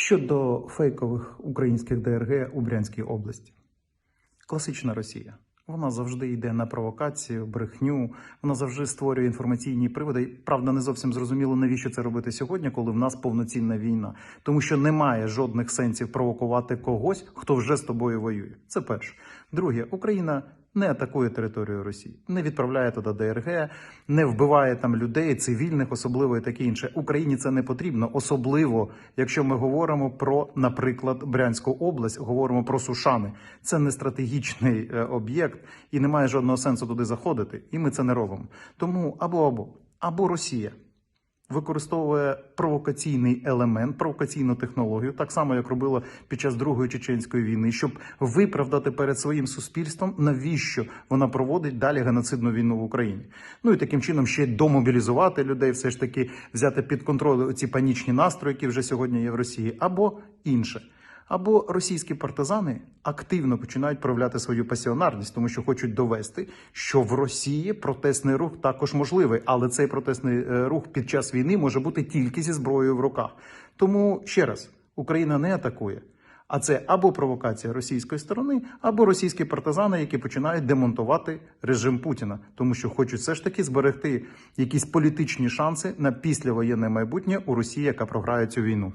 Щодо фейкових українських ДРГ у Брянській області, класична Росія. Вона завжди йде на провокацію, брехню. Вона завжди створює інформаційні приводи. Правда, не зовсім зрозуміло, навіщо це робити сьогодні, коли в нас повноцінна війна, тому що немає жодних сенсів провокувати когось, хто вже з тобою воює. Це перше. Друге, Україна не атакує територію Росії, не відправляє туди ДРГ, не вбиває там людей, цивільних, особливо і таке інше. Україні це не потрібно, особливо якщо ми говоримо про, наприклад, Брянську область, говоримо про Сушани. Це не стратегічний е, об'єкт і немає жодного сенсу туди заходити. І ми це не робимо. Тому або або або Росія використовує провокаційний елемент, провокаційну технологію, так само як робила під час Другої чеченської війни, щоб виправдати перед своїм суспільством, навіщо вона проводить далі геноцидну війну в Україні. Ну і таким чином ще домобілізувати людей, все ж таки взяти під контроль ці панічні настрої, які вже сьогодні є в Росії, або інше. Або російські партизани активно починають проявляти свою пасіонарність, тому що хочуть довести, що в Росії протестний рух також можливий, але цей протестний е, рух під час війни може бути тільки зі зброєю в руках. Тому ще раз Україна не атакує. А це або провокація російської сторони, або російські партизани, які починають демонтувати режим Путіна, тому що хочуть все ж таки зберегти якісь політичні шанси на післявоєнне майбутнє у Росії, яка програє цю війну.